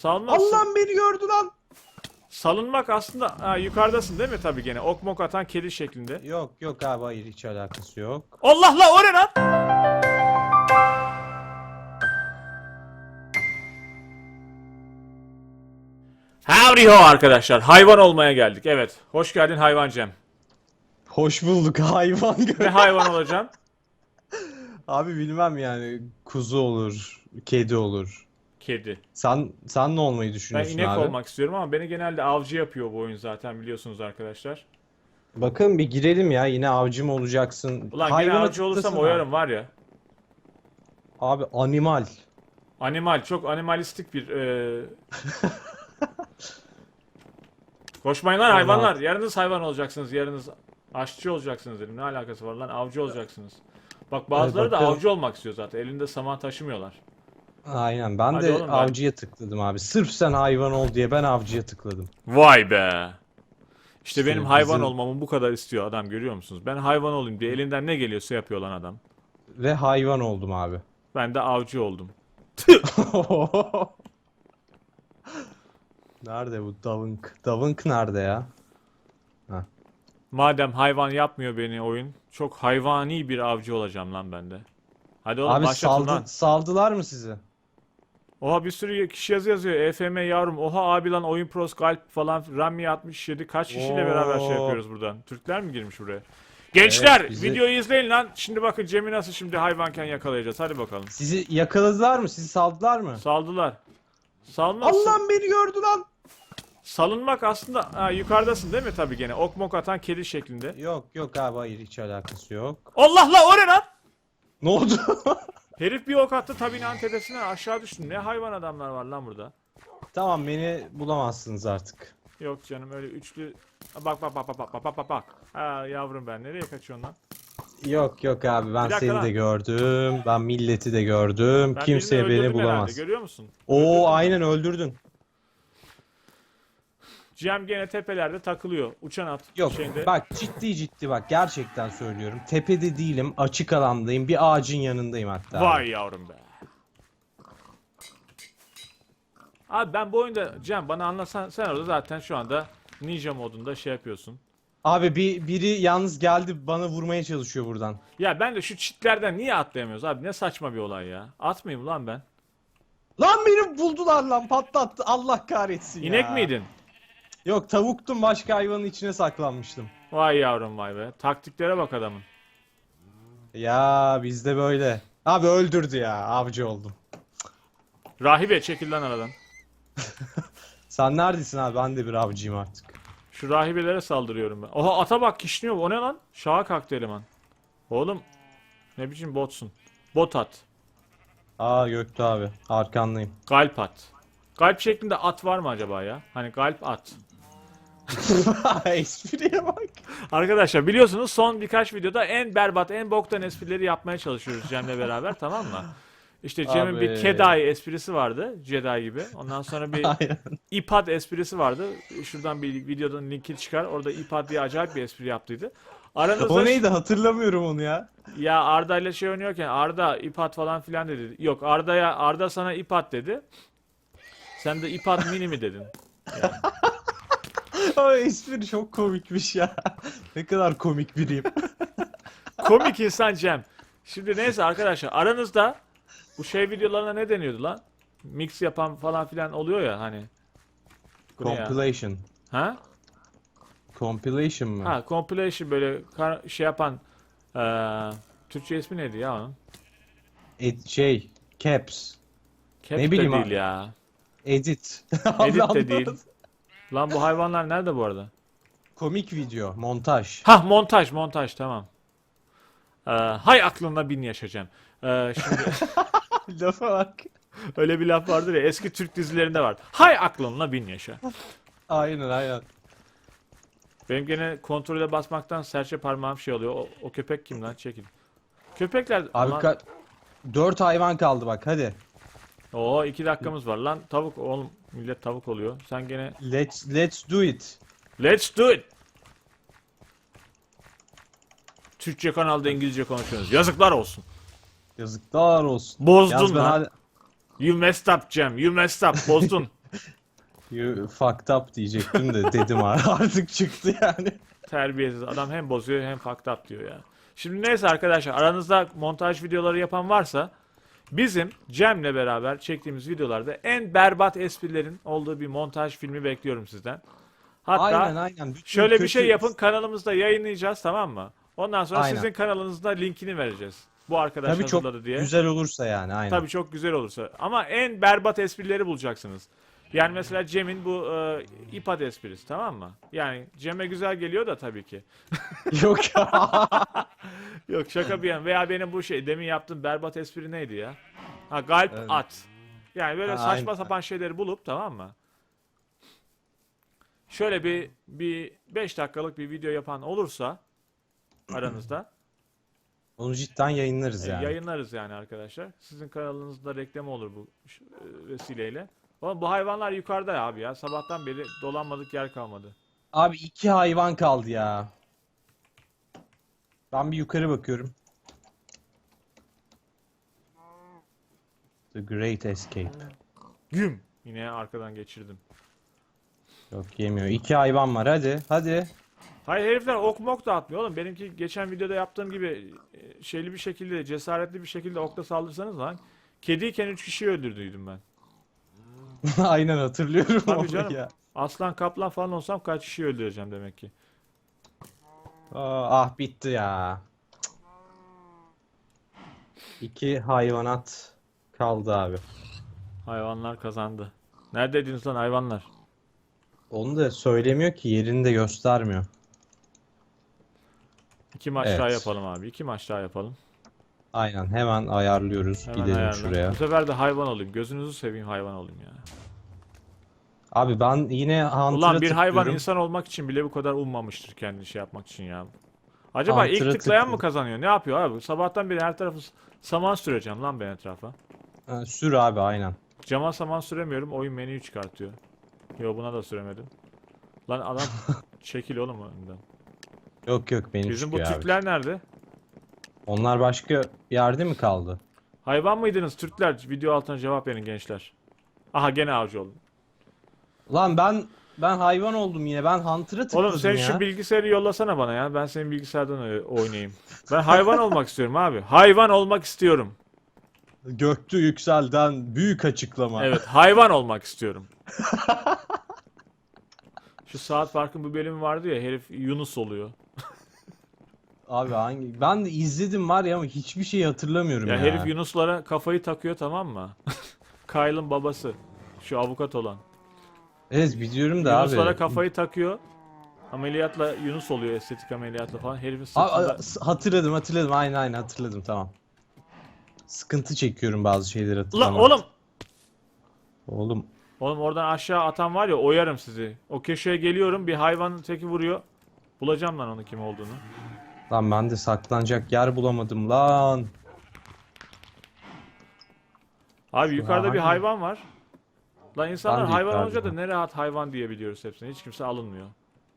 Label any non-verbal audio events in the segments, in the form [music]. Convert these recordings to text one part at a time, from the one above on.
Salmak, Allah'ım beni gördü lan. salınmak aslında ha, yukarıdasın değil mi tabii gene? Ok mok atan kedi şeklinde. Yok yok abi hayır hiç alakası yok. Allah la o ne lan? Howdy ho arkadaşlar. Hayvan olmaya geldik. Evet. Hoş geldin hayvan Cem. Hoş bulduk hayvan. Ne hayvan olacağım? [laughs] abi bilmem yani kuzu olur, kedi olur. Kedi. Sen sen ne olmayı Ben düşünüyorsun inek abi? olmak istiyorum ama beni genelde avcı yapıyor bu oyun zaten biliyorsunuz arkadaşlar. Bakın bir girelim ya yine avcı mı olacaksın? Ulan gene avcı olursam tıklasana. oyarım var ya. Abi animal. Animal, çok animalistik bir e... [laughs] Koşmayın lan hayvanlar. Yarınız hayvan olacaksınız, yarınız aşçı olacaksınız dedim. Ne alakası var lan? Avcı olacaksınız. Bak bazıları da bakalım. avcı olmak istiyor zaten. Elinde saman taşımıyorlar. Aynen ben Hadi de oğlum, ben- avcıya tıkladım abi. Sırf sen hayvan ol diye ben avcıya tıkladım. Vay be. İşte benim hayvan olmamı bu kadar istiyor adam görüyor musunuz? Ben hayvan olayım diye elinden ne geliyorsa yapıyor lan adam. Ve hayvan oldum abi. Ben de avcı oldum. [laughs] nerede bu Davunk? Davunk nerede ya? Madem hayvan yapmıyor beni oyun, çok hayvani bir avcı olacağım lan ben de. Hadi oğlum abi başlatın saldı, saldılar mı sizi? Oha bir sürü kişi yazı yazıyor. EFM yavrum. Oha abi lan oyun pros galp falan. Rami 67. Kaç kişiyle beraber şey yapıyoruz buradan. Türkler mi girmiş buraya? Gençler Evet, bizi- videoyu izleyin lan. Şimdi bakın Cem'i nasıl şimdi hayvanken yakalayacağız. Hadi bakalım. Sizi yakaladılar mı? Sizi saldılar mı? Saldılar. Salmak, Allah'ım beni gördü lan. salınmak aslında ha, yukarıdasın değil mi tabii gene? Ok mok atan kedi şeklinde. Yok yok abi hayır hiç alakası yok. Allah la o ne lan? Ne oldu? [laughs] Herif bir ok attı tabinanın tepesine aşağı düştü. Ne hayvan adamlar var lan burada. tamam beni bulamazsınız artık. Yok canım öyle üçlü. Bak bak bak bak bak bak bak bak. Ha yavrum ben nereye kaçıyorsun lan? Yok yok abi ben Bir dakika seni lan. de gördüm. Ben milleti de gördüm. Ben Kimse birini beni öldürdüm herhalde, bulamaz. Görüyor musun? Oo aynen öldürdün. Cem gene tepelerde takılıyor. Uçan at Yok şeyinde. bak ciddi ciddi bak gerçekten söylüyorum. Tepede değilim açık alandayım bir ağacın yanındayım hatta. Vay yavrum be. Abi ben bu oyunda Cem bana anlatsan sen orada zaten şu anda ninja modunda şey yapıyorsun. Abi bir biri yalnız geldi bana vurmaya çalışıyor buradan. Ya ben de şu çitlerden niye atlayamıyoruz abi ne saçma bir olay ya. Atmayayım lan ben. Lan beni buldular lan patlattı Allah kahretsin İnek ya. miydin? Yok tavuktum başka hayvanın içine saklanmıştım. Vay yavrum vay be. Taktiklere bak adamın. Ya bizde böyle. Abi öldürdü ya avcı oldum. Rahibe çekil lan aradan. [laughs] Sen neredesin abi ben de bir avcıyım artık. Şu rahibelere saldırıyorum ben. Oha ata bak kişniyor. O ne lan? Şaha kalktı eleman. Oğlum ne biçim botsun. Bot at. Aa Göktuğ abi arkandayım. Galp at. Galp şeklinde at var mı acaba ya? Hani galp at. [laughs] Espriye bak. Arkadaşlar biliyorsunuz son birkaç videoda en berbat, en boktan esprileri yapmaya çalışıyoruz Cem'le beraber tamam mı? İşte Cem'in bir Abi. Kedai esprisi vardı. Jedi gibi. Ondan sonra bir [laughs] Aynen. iPad esprisi vardı. Şuradan bir videodan linki çıkar. Orada iPad diye acayip bir espri yaptıydı. Aranızda O neydi hatırlamıyorum onu ya. ya Arda ile şey oynuyorken Arda iPad falan filan dedi. Yok Arda'ya Arda sana iPad dedi. Sen de iPad mini mi dedin? [laughs] O espri çok komikmiş ya. [laughs] ne kadar komik biriyim. [laughs] Komik insan Cem. Şimdi neyse arkadaşlar aranızda bu şey videolarına ne deniyordu lan? Mix yapan falan filan oluyor ya hani. Bu ne ya? Compilation. Ha? Compilation mı? Ha compilation böyle kar- şey yapan eee Türkçe ismi neydi ya onun? Ed- şey, caps, Cap Ne de bileyim değil abi. ya. edit. [laughs] Edit de değil. Lan bu hayvanlar nerede bu arada? Komik video, montaj. Hah montaj montaj tamam. Eee, hay aklına bin yaşayacağım. Eee, şimdi [laughs] Lafa bak. öyle bir laf vardır ya eski Türk dizilerinde var. Hay aklınla bin yaşa. Aynen aynen. Benim gene kontrole basmaktan serçe parmağım şey oluyor. O, o köpek kim lan? Çekil. Köpekler... Abi lan... ka- dört hayvan kaldı bak hadi. Oo iki dakikamız var lan. Tavuk oğlum. Millet tavuk oluyor. Sen gene... Let's let's do it. Let's do it! Türkçe kanalda İngilizce konuşuyoruz. Yazıklar olsun. Yazıklar olsun. Bozdun ben lan. hala- You messed up Cem. You messed up. Bozdun. [laughs] You fucked up diyecektim de dedim [laughs] artık çıktı yani. Terbiyesiz adam hem bozuyor hem fucked up diyor ya. Şimdi neyse arkadaşlar aranızda montaj videoları yapan varsa bizim Cem'le beraber çektiğimiz videolarda en berbat esprilerin olduğu bir montaj filmi bekliyorum sizden. Hatta aynen aynen. Bütün şöyle bir kötü- şey yapın kanalımızda yayınlayacağız tamam mı? Ondan sonra Aynen. sizin kanalınızda linkini vereceğiz. Bu arkadaş Tabii çok diye. güzel olursa yani aynen. Tabii çok güzel olursa. Ama en berbat esprileri bulacaksınız. Yani mesela Cem'in bu e, iPad esprisi tamam mı? Yani Cem'e güzel geliyor da tabii ki. [laughs] Yok ya. [laughs] Yok şaka bir yana. Veya benim bu şey demin yaptığım berbat espri neydi ya? Ha galp Evet. at. Yani böyle Ha, saçma aynen. sapan şeyleri bulup tamam mı? Şöyle bir bir 5 dakikalık bir video yapan olursa [clears throat] aranızda Onu cidden yayınlarız e, yani. yayınlarız yani arkadaşlar. Sizin kanalınızda reklamı olur bu ş- e, vesileyle. Oğlum bu hayvanlar yukarıda ya abi ya. Sabahtan beri dolanmadık yer kalmadı. Abi iki hayvan kaldı ya. Ben bir yukarı bakıyorum. The Great Escape. Güm. Yine arkadan geçirdim. Yok yemiyor. İki hayvan var hadi. Hadi. Hayır herifler ok mok da atmıyor oğlum. Benimki geçen videoda yaptığım gibi e, şeyli bir şekilde, cesaretli bir şekilde okla saldırsanız lan. Kediyken 3 kişiyi öldürdüydüm ben. [laughs] Aynen hatırlıyorum Tabii onu canım. ya. Aslan kaplan falan olsam kaç kişiyi öldüreceğim demek ki. Aa, ah bitti ya. İki hayvanat kaldı abi. Hayvanlar kazandı. Neredeydiniz lan hayvanlar? Onu da söylemiyor ki yerini de göstermiyor. İki maç daha Evet. yapalım abi. İki maç daha yapalım. Aynen hemen ayarlıyoruz. Hemen Gidelim ayarla. şuraya. Bu sefer de hayvan olayım. Gözünüzü seveyim hayvan olayım ya. Abi ben yine Hunter'a Ulan bir hayvan tıklıyorum. insan olmak için bile bu kadar ummamıştır kendini şey yapmak için ya. Acaba ilk tıklayan mı tıklıyorum. kazanıyor? Ne yapıyor abi? Sabahtan beri her tarafı saman süreceğim lan ben etrafa. Ha, sür abi aynen. Cama saman süremiyorum. Oyun menüyü çıkartıyor. Yo buna da süremedim. Lan adam [laughs] çekil oğlum önümden. Yok yok benim Bizim bu çıkıyor abi. Türkler nerede? Onlar başka yerde mi kaldı? Hayvan mıydınız Türkler? Video altına cevap verin gençler. Aha gene avcı oldum. Lan ben ben hayvan oldum yine. Ben Hunter'a tıkladım Oğlum sen ya. şu bilgisayarı yollasana bana ya. Ben senin bilgisayardan oy- oynayayım. Ben hayvan [laughs] olmak istiyorum abi. Hayvan olmak istiyorum. Göktü yükselden büyük açıklama. Evet, hayvan olmak istiyorum. [laughs] Şu saat farkın bir bölümü vardı ya herif Yunus oluyor. Abi hangi? Ben de izledim var ya ama hiçbir şey hatırlamıyorum Ya ya. herif Yunuslara kafayı takıyor tamam mı? [laughs] Kyle'ın babası. Şu avukat olan. Evet biliyorum da Yunuslara abi. kafayı takıyor. Ameliyatla Yunus oluyor estetik ameliyatla falan. Herifin sırtında... hatırladım hatırladım aynen aynen hatırladım tamam. Sıkıntı çekiyorum bazı şeyleri Lan hatırlamak. oğlum! Oğlum Oğlum oradan aşağı atan var ya oyarım sizi. O köşeye geliyorum bir hayvanın teki vuruyor. Bulacağım lan onun kim olduğunu. Lan ben de saklanacak yer bulamadım lan. Abi yukarıda bir hangi- hayvan var. Lan insanlar Ben de hayvan yukarıda olunca da ne rahat hayvan diyebiliyoruz hepsine. Hiç kimse alınmıyor.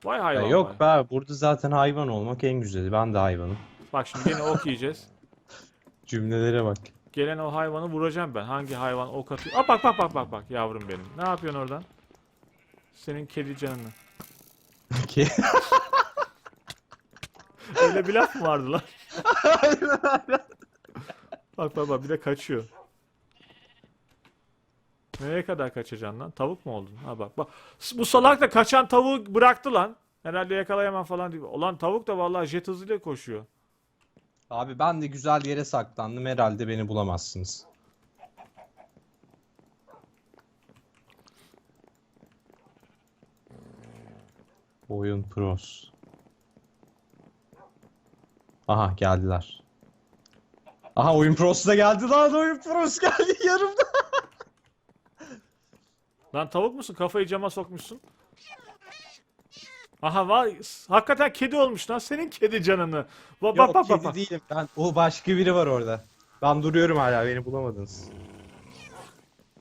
Vay Ya hayvan yok vay. be burada zaten hayvan olmak en güzeli. Ben de hayvanım. Bak şimdi yine ok yiyeceğiz. [laughs] Cümlelere bak. Gelen o hayvanı vuracağım ben. Hangi hayvan ok atıyor? Aa, bak bak bak bak bak yavrum benim. Ne yapıyorsun oradan? Senin kedi canını. [laughs] Ki Öyle bir laf mı vardı lan? bak bak bak bir de kaçıyor. Nereye kadar kaçacaksın lan? Tavuk mu oldun? Ha bak bak. Bu salak da kaçan tavuğu bıraktı lan. Herhalde yakalayamam falan diye. Ulan tavuk da vallahi jet hızıyla koşuyor. Abi ben de güzel yere saklandım. Herhalde beni bulamazsınız. Oyun pros. Aha geldiler. Aha oyun pros da geldi lan oyun pros geldi yarımda. [laughs] Lan tavuk musun? Kafayı cama sokmuşsun. Aha vay hakikaten kedi olmuş lan senin kedi canını. Bak bak Yok bak kedi bak. değilim ben. O başka biri var orada. Ben duruyorum hala beni bulamadınız.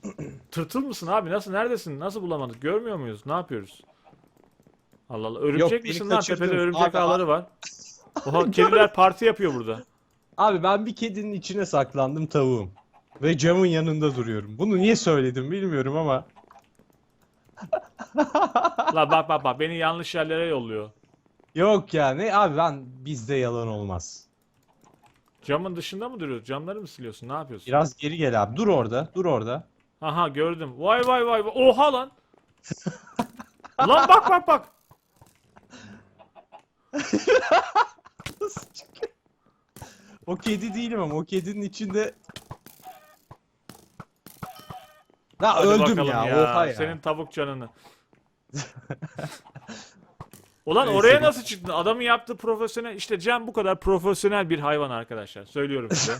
[clears throat] Tırtıl mısın abi? Nasıl neredesin? Nasıl bulamadık? Görmüyor muyuz? Ne yapıyoruz? Allah Allah. Örümcek beni misin lan? kaçırdın. Tepede örümcek Abi, ağları var. [laughs] Oha [laughs] kediler parti yapıyor burada. Abi ben bir kedinin içine saklandım tavuğum. Ve camın yanında duruyorum. Bunu niye söyledim bilmiyorum ama. La bak bak bak beni yanlış yerlere yolluyor. Yok ya ne abi ben bizde yalan olmaz. Camın dışında mı duruyorsun? Camları mı siliyorsun? Ne yapıyorsun? Biraz geri gel abi. Dur orada. Dur orada. Aha gördüm. Vay vay vay. vay. Oha lan. lan bak bak bak. [laughs] O kedi değilim ama o kedinin içinde La Hadi öldüm bakalım ya. Oha ya. Senin tavuk canını. [laughs] Ulan Neyse, oraya nasıl çıktın? Adamın yaptığı profesyonel işte Cem bu kadar profesyonel bir hayvan arkadaşlar. Söylüyorum size. [laughs]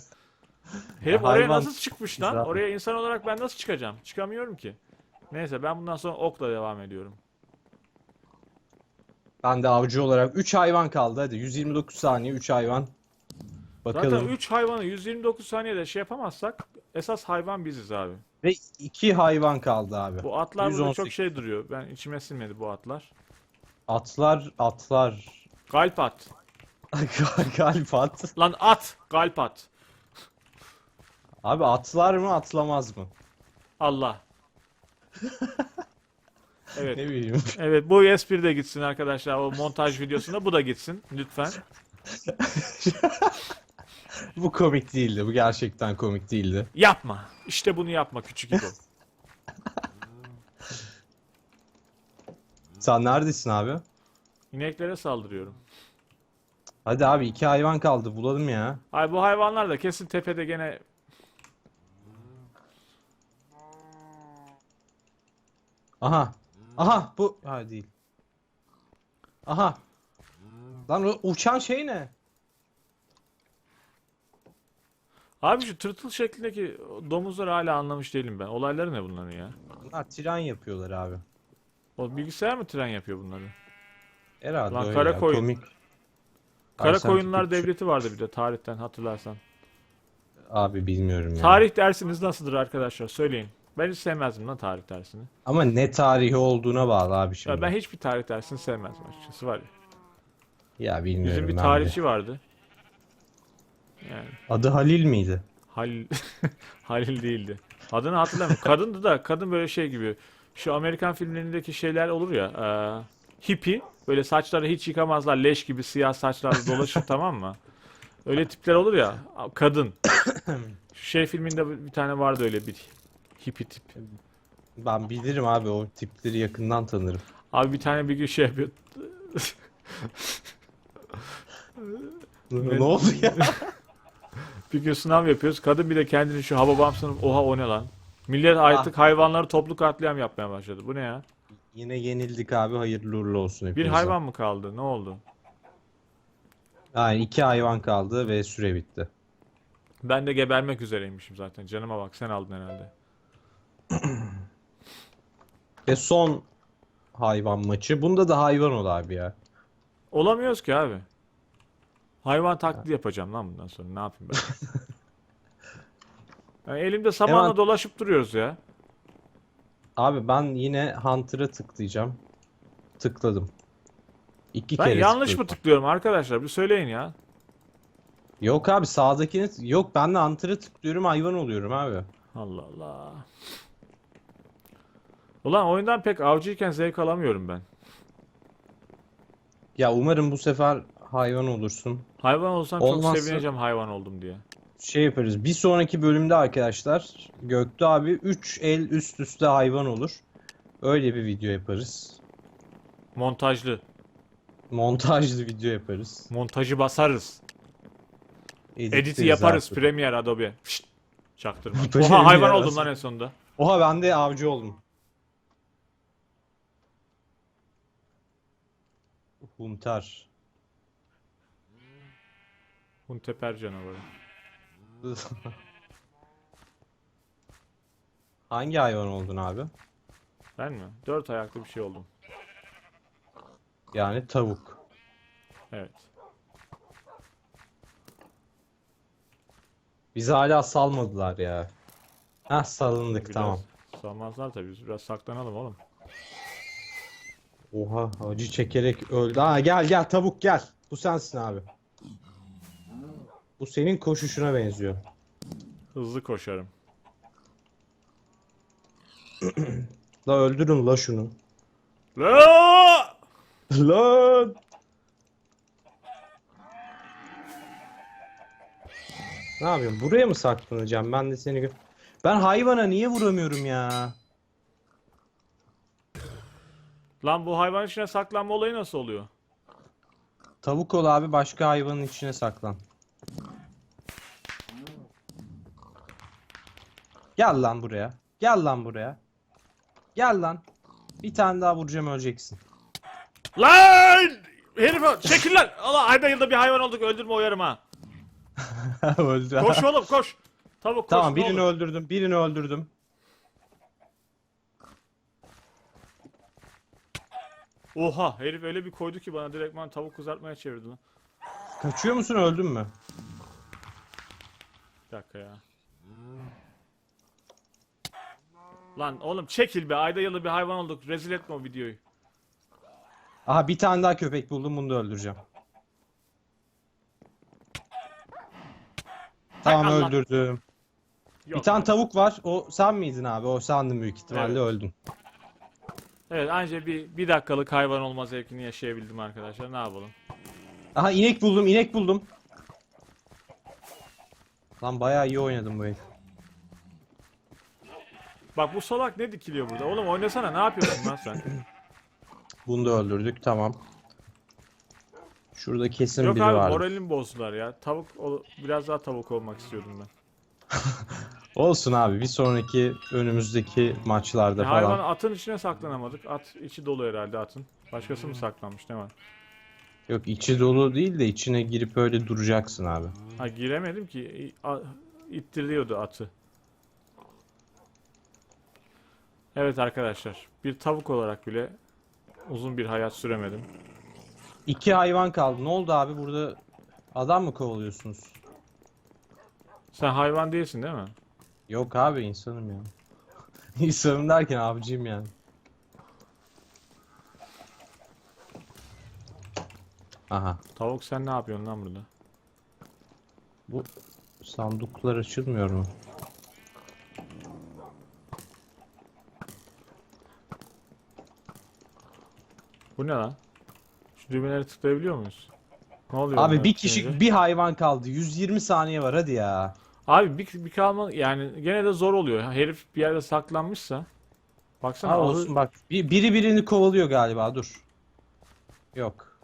Herif Ya oraya hayvan- nasıl çıkmış lan? Oraya insan olarak ben nasıl çıkacağım? Çıkamıyorum ki. Neyse ben bundan sonra okla devam ediyorum. Ben de avcı olarak 3 hayvan kaldı hadi 129 saniye 3 hayvan. Bakalım. Zaten 3 hayvanı 129 saniyede şey yapamazsak esas hayvan biziz abi. Ve 2 hayvan kaldı abi. Bu atlar burada 118. çok şey duruyor. Ben içime sinmedi bu atlar. Atlar atlar. Galp at. [laughs] Galip at. Lan at. Galp at. Abi atlar mı atlamaz mı? Allah. [laughs] Evet. Ne bileyim. [laughs] Evet bu espri de gitsin arkadaşlar o montaj videosunda bu da gitsin lütfen. [laughs] Bu komik değildi. Bu gerçekten komik değildi. Yapma. İşte bunu yapma küçük İbo. [laughs] Sen neredesin abi? İneklere saldırıyorum. Hadi abi iki hayvan kaldı bulalım ya. Ay bu hayvanlar da kesin tepede gene Aha. Aha bu ha değil. Aha. Lan o uçan şey ne? Abi şu tırtıl şeklindeki domuzları hala anlamış değilim ben. Olayları ne bunların ya? Bunlar tren yapıyorlar abi. O bilgisayar mı tren yapıyor bunları? Herhalde Lan öyle kara ya, koyun. komik. Kara Ay, Koyunlar Devleti vardı bir de tarihten hatırlarsan. Abi bilmiyorum ya. Tarih dersiniz nasıldır arkadaşlar? Söyleyin. Ben hiç sevmezdim lan tarih dersini. Ama ne tarihi olduğuna bağlı abi şimdi. Ya ben hiçbir tarih dersini sevmezdim açıkçası var ya. Ya bilmiyorum Bizim bir ben de. tarihçi vardı. Yani Adı Halil miydi? Halil [laughs] Halil değildi. Adını hatırlamıyorum. Kadındı da kadın böyle şey gibi. Şu Amerikan filmlerindeki şeyler olur ya. E, hippie. Böyle saçları hiç yıkamazlar. Leş gibi siyah saçlarla dolaşır [laughs] tamam mı? Öyle tipler olur ya. Kadın. [coughs] Şu şey filminde bir tane vardı öyle bir hippie tip. Ben bilirim abi o tipleri yakından tanırım. Abi bir tane bir gün şey yapıyor. ne oldu ya? [laughs] Bir gün sınav yapıyoruz. Kadın bir de kendini şu Hababam sınıf. Oha o ne lan? Millet artık hayvanları toplu katliam yapmaya başladı. Bu ne ya? Yine yenildik abi hayırlı uğurlu olsun Bir hepimize. hayvan mı kaldı? Ne oldu? Aynen iki hayvan kaldı ve süre bitti. Ben de gebermek üzereymişim zaten. Canıma bak sen aldın herhalde. Ve [clears throat] son hayvan maçı. Bunda da hayvan ol abi ya. Olamıyoruz ki abi. Hayvan taklidi yapacağım lan bundan sonra. Ne yapayım ben? [laughs] Yani elimde samanla Hemen- dolaşıp duruyoruz ya. Abi ben yine Hunter'a tıklayacağım. Tıkladım. İki Ben kere yanlış tıkladım. mı tıklıyorum arkadaşlar? Bir söyleyin ya. Yok abi sağdakini yok ben de Hunter'a tıklıyorum hayvan oluyorum abi. Allah Allah. Ulan oyundan pek avcıyken zevk alamıyorum ben. Ya umarım bu sefer hayvan olursun. Hayvan olsam çok Olmazsa- sevineceğim hayvan oldum diye. Şey yaparız. Bir sonraki bölümde arkadaşlar Göktuğ abi 3 el üst üste hayvan olur. Öyle bir video yaparız. Montajlı. Montajlı video yaparız. Montajı basarız. Editi yaparız. Premiere Adobe. Şşt. Çaktırma. [laughs] Oha hayvan oldum lan en sonunda. Oha ben de avcı oldum. Hunter. Hunteper canavarı. [laughs] Hangi hayvan oldun abi? Ben mi? Dört ayaklı bir şey oldum. Yani tavuk. Evet. Bizi hala salmadılar ya. Heh salındık Biraz tamam. Salmazlar tabii. Biz biraz saklanalım oğlum. Oha acı çekerek öldü. Ha gel gel tavuk gel. Bu sensin abi. Bu senin koşuşuna benziyor. Hızlı koşarım. [clears throat] La öldürün la şunu. La! [laughs] Lan! Ne yapıyorsun? Buraya mı saklanacağım? Ben de seni gö- Ben hayvana niye vuramıyorum ya? Lan bu hayvan içine saklanma olayı nasıl oluyor? Tavuk ol abi başka hayvanın içine saklan. Gel lan buraya. Gel lan buraya. Gel lan. Bir tane daha vuracağım öleceksin. Lan! Herif çekil lan! Allah ayda yılda bir hayvan olduk öldürme oyarım ha. [laughs] Öldü. Koş oğlum koş. Tavuk koş. Tamam ne birini olur. öldürdüm. Birini öldürdüm. Oha herif öyle bir koydu ki bana direktman tavuk kızartmaya çevirdi lan. Kaçıyor musun öldün mü? Bir dakika ya. Lan oğlum çekil be ayda yılda bir hayvan olduk rezil etme o videoyu. Aha bir tane daha köpek buldum bunu da öldüreceğim. Tamam Allah. öldürdüm. Yok. Bir tane tavuk var. O sen miydin abi? O sandın büyük ihtimalle Evet. öldün. Evet anca bir, bir dakikalık hayvan olma zevkini yaşayabildim arkadaşlar ne yapalım. Aha inek buldum, inek buldum. Lan bayağı iyi oynadım bu el. Bak bu solak ne dikiliyor burada oğlum oynasana ne yapıyorsun lan sen? [clears throat] Bunu da öldürdük tamam. Şurada kesin Yok biri abi vardı. moralimi bozdular ya. Tavuk ol- biraz daha tavuk olmak istiyordum ben. [laughs] Olsun abi bir sonraki önümüzdeki maçlarda Ya falan. hayvan atın içine saklanamadık. At içi dolu herhalde atın. Başkası mı saklanmış ne var? Yok içi dolu değil de içine girip öyle duracaksın abi. Ha giremedim ki. İ- a- İttiriyordu atı. Evet arkadaşlar. Bir tavuk olarak bile uzun bir hayat süremedim. İki hayvan kaldı. Ne oldu abi burada adam mı kovalıyorsunuz? Sen hayvan değilsin değil mi? Yok abi insanım ya. [laughs] İnsanım derken avcıyım yani. Aha. Tavuk sen ne yapıyorsun lan burada? Bu sandıklar açılmıyor mu? Bu ne lan? Şu düğmeleri tıklayabiliyor muyuz? Ne oluyor? Abi bunlar bir kişi tıklayınca? bir hayvan kaldı. 120 saniye var hadi ya. Abi bir, bir kalma yani gene de zor oluyor. Herif bir yerde saklanmışsa. Baksana ahı- olsun bak. Bir, biri birini kovalıyor galiba dur. Yok.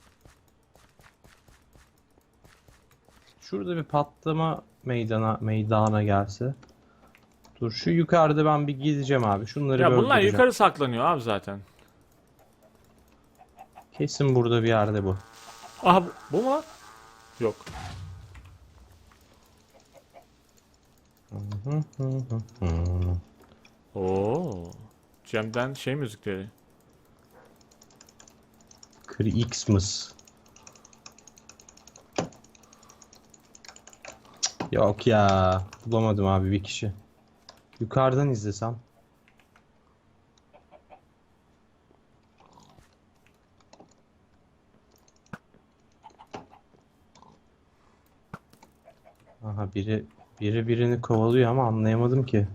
Şurada bir patlama meydana meydana gelse. Dur şu yukarıda ben bir gideceğim abi. Şunları Ya bir bunlar öldüreceğim. yukarı saklanıyor abi zaten. Kesin burada bir yerde bu. Aha bu, bu mu? Yok. Oo. Cem'den şey müzikleri. Xmas. Yok ya. Bulamadım abi bir kişi. Yukarıdan izlesem. Aha biri biri birini kovalıyor ama anlayamadım ki.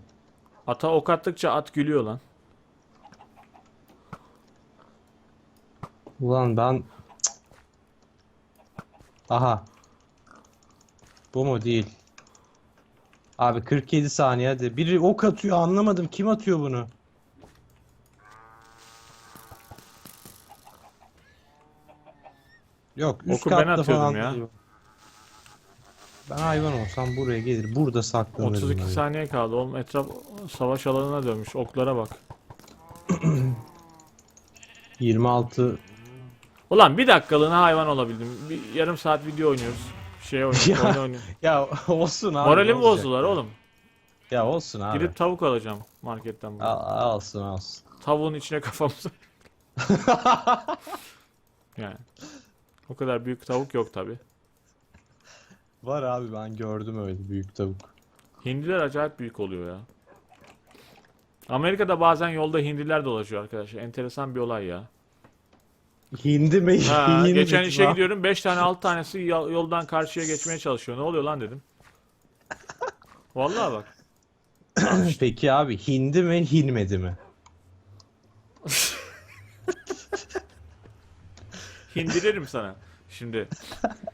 Ata ok attıkça at gülüyor lan. Ulan ben. Aha. Bu mu değil. Abi 47 saniye hadi. Biri ok atıyor anlamadım. Kim atıyor bunu? Yok üst Oku ben katta atıyordum falan ya. Ben hayvan olsam buraya gelir. Burada saklanırım. 32 öyle. saniye kaldı. Oğlum etraf savaş alanına dönmüş. Oklara bak. [clears throat] 26 Ulan bir dakikalığına hayvan olabildim. Bir yarım saat video oynuyoruz. Şey oynuyoruz. [laughs] Ya, oyun oynuyoruz. Ya olsun abi. Moralimi olacak? bozdular oğlum. Ya olsun abi. Gidip tavuk alacağım marketten. bugün. Al, olsun olsun. Tavuğun içine kafamızı. [laughs] yani. O kadar büyük tavuk yok tabi. Var abi ben gördüm öyle büyük tavuk. Hindiler acayip büyük oluyor ya. Amerika'da bazen yolda hindiler dolaşıyor arkadaşlar. Enteresan bir olay ya. Hindi mi? Ha, [laughs] Hindi geçen işe gidiyorum 5 tane 6 tanesi yoldan karşıya geçmeye çalışıyor. Ne oluyor lan dedim. Vallahi bak. [coughs] Peki abi hindi mi hinmedi mi? [laughs] Hindiririm sana. Şimdi [laughs]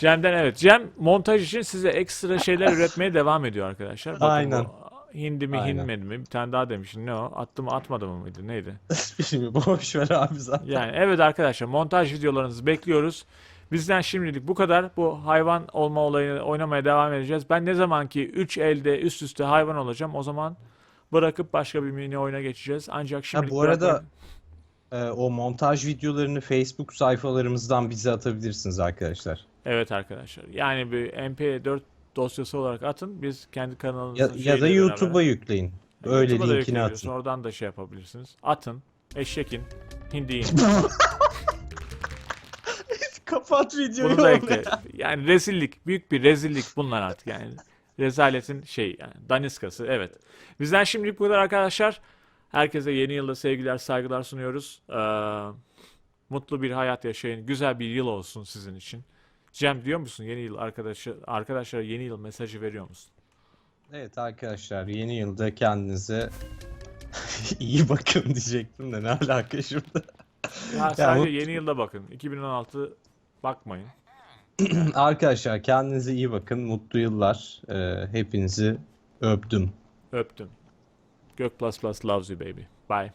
Cem'den evet. Cem montaj için size ekstra şeyler üretmeye devam ediyor arkadaşlar. Bakın Aynen. bu hindi mi Aynen. hinmedi mi? Bir tane daha demiştin. Ne o? Attı mı atmadı mı mıydı? Neydi? [laughs] Bilmiyorum boş ver abi zaten. Yani evet arkadaşlar montaj videolarınızı bekliyoruz. Bizden şimdilik bu kadar. Bu hayvan olma olayını oynamaya devam edeceğiz. Ben ne zaman ki 3 elde üst üste hayvan olacağım o zaman bırakıp başka bir mini oyuna geçeceğiz. Ancak şimdilik bu arada- bırakmayın. Ee, o montaj videolarını Facebook sayfalarımızdan bize atabilirsiniz arkadaşlar. Evet arkadaşlar. Yani bir MP4 dosyası olarak atın. Biz kendi kanalımızın Ya, ya da YouTube'a beraber- yükleyin. Öyle YouTube'a da linkini yükleyebiliyorsun. atın. Oradan da şey yapabilirsiniz. Atın. Eşekin. Hindiyin. Kapat videoyu. Bunu da ekle. Yani rezillik. Büyük bir rezillik bunlar artık yani. Rezaletin şey yani daniskası. Evet. Bizden şimdilik bu kadar arkadaşlar. Herkese yeni yılda sevgiler, saygılar sunuyoruz. Ee, mutlu bir hayat yaşayın. Güzel bir yıl olsun sizin için. Cem diyor musun yeni yıl arkadaşı arkadaşlara yeni yıl mesajı veriyor musun? Evet arkadaşlar yeni yılda kendinize [laughs] iyi bakın diyecektim de ne alaka şimdi. Ya sadece yeni yılda bakın. 2016 bakmayın. [clears throat] Arkadaşlar kendinize iyi bakın. Mutlu yıllar. Ee, hepinizi öptüm. Öptüm. Gök plus plus loves you baby. Bye.